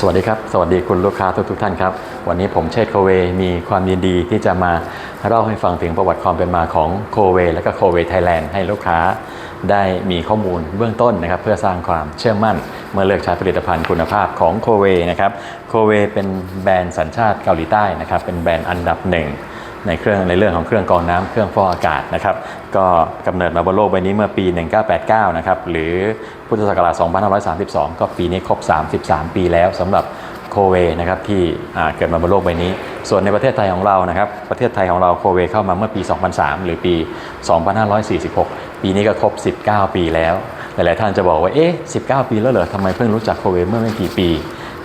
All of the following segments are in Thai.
สวัสดีครับ สวัสดีคุณลูกค้าทุกทุกท่านครับ วันนี้ผมเชษฐ์โคเว มีความยินดีที่จะมาเล่าให้ฟังถึงประวัติความเป็นมาของโคเว และก็โคเวไทยแลนด์ให้ลูกค้าได้มีข้อมูลเบื้องต้นนะครับ เพื่อสร้างความเชื่อมั่น เมื่อเลือกใช้ผลิตภัณฑ์คุณภาพของโคเวนะครับโคเวเป็นแบรนด์สัญชาติเกาหลีใต้นะครับเป็นแบรนด์อันดับหนึ่ง ในเครื่องในเรื่องของเครื่องกรองน้ำเครื่องฟอกอากาศนะครับก็กำเนิดมาบนโลกใบนี้เมื่อปี 1989 นะครับหรือพุทธศักราช 2532 ก็ปีนี้ครบ 33 ปีแล้วสำหรับโคเวนะครับที่เกิดมาบนโลกใบนี้ ส่วนในประเทศไทยของเรานะครับประเทศไทยของเราโคเวเข้ามาเมื่อปี 2003 หรือปี 2546 ปีนี้ก็ครบ 19 ปีแล้ว หลาย ๆ ท่านจะบอกว่าเอ๊ะ 19 ปีแล้วเหรอทำไมเพิ่งรู้จักโคเวเมื่อไม่กี่ปี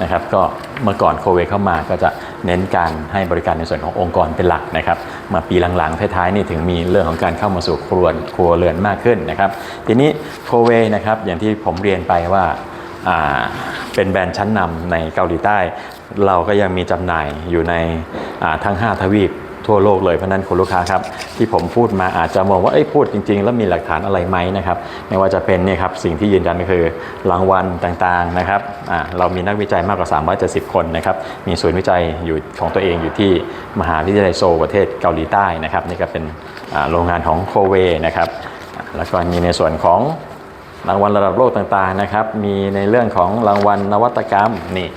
นะครับก็เมื่อก่อนโคเวเข้ามาก็จะเน้นการให้บริการในส่วนขององค์กรเป็นหลักนะครับมาปีหลังๆท้ายๆนี่ถึงมีเรื่องของการเข้ามาสู่ครัวครัวเรือนมากขึ้นนะครับทีนี้โคเวนะครับอย่างที่ผมเรียนไปว่าเป็นแบรนด์ชั้นนำในเกาหลีใต้ เราก็ยังมีจำหน่ายอยู่ในทั้ง 5 ทวีป ทั่วโลกเลยเพราะนั้นคุณลูกค้าครับที่ผมพูดมาอาจจะมองว่าเอ้ยพูดจริง ๆ แล้วมีหลักฐานอะไรไหมนะครับไม่ว่าจะเป็นเนี่ยครับสิ่งที่ยืนยันก็คือรางวัลต่างๆนะครับอ่าเรามีนักวิจัยมากกว่า 370 คนนะครับมีศูนย์วิจัยอยู่ของตัวเองอยู่ที่มหาวิทยาลัยโซลประเทศเกาหลีใต้นะครับนี่ก็เป็นโรงงานของโคเวนะครับแล้วก็มีในส่วนของรางวัลระดับโลกต่างๆนะครับ มีในเรื่องของรางวัลนวัตกรรมนี่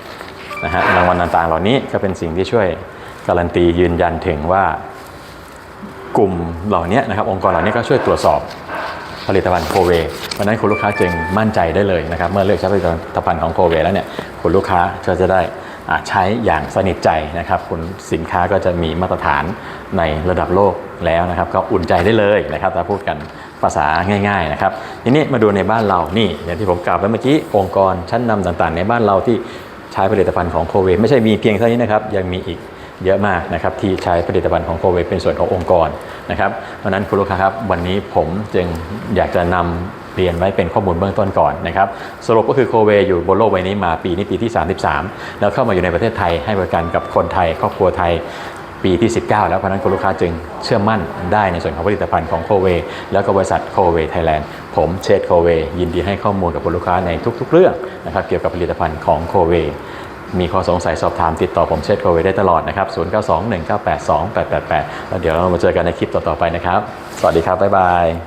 นะฮะรางวัลต่างๆ เหล่านี้ก็เป็นสิ่งที่ช่วย การันตียืนยันถึงว่ากลุ่มเหล่านี้นะครับองค์กรเหล่านี้ก็ช่วยตรวจสอบผลิตภัณฑ์โคเวเพราะนั้นคุณลูกค้าจึงมั่นใจได้เลยนะครับ เมื่อเลือกใช้ผลิตภัณฑ์ของโคเวแล้วเนี่ยคุณลูกค้าก็จะได้ใช้อย่างสนิทใจนะครับ คุณสินค้าก็จะมีมาตรฐานในระดับโลกแล้วนะครับ ก็อุ่นใจได้เลยนะครับถ้าพูดกันภาษาง่ายๆนะครับทีนี้มาดูในบ้านเรานี่อย่างที่ผมกล่าวไปเมื่อกี้องค์กรชั้นนำต่างๆ ในบ้านเราที่ใช้ผลิตภัณฑ์ของโคเวไม่ใช่มีเพียงเท่านี้นะครับยังมีอีก เยอะมากนะครับที่ใช้ผลิตภัณฑ์ของโคเวเป็นส่วนขององค์กรนะครับเพราะนั้นคุณลูกค้าครับวันนี้ผมจึงอยากจะนำเรียนไว้เป็นข้อมูลเบื้องต้นก่อนนะครับสรุปก็คือโคเวอยู่บนโลกใบนี้มาปีนี้ปีที่ 33 แล้วเข้ามาอยู่ในประเทศไทยให้บริการกับคนไทย ครอบครัวไทยปีที่ 19 แล้วเพราะนั้นคุณลูกค้าจึงเชื่อมั่นได้ในส่วนของผลิตภัณฑ์ของโคเวแล้วก็บริษัทโคเวไทยแลนด์ผมเชษโคเวยินดีให้ข้อมูลกับคุณลูกค้าในทุก ๆ เรื่องนะครับเกี่ยวกับผลิตภัณฑ์ของโคเว มีข้อสงสัยสอบถามติดต่อผมเชษโคเวได้ตลอดนะครับ 0921982888 แล้วเดี๋ยวเรามาเจอกันในคลิปต่อๆไปนะครับ สวัสดีครับ บ๊ายบาย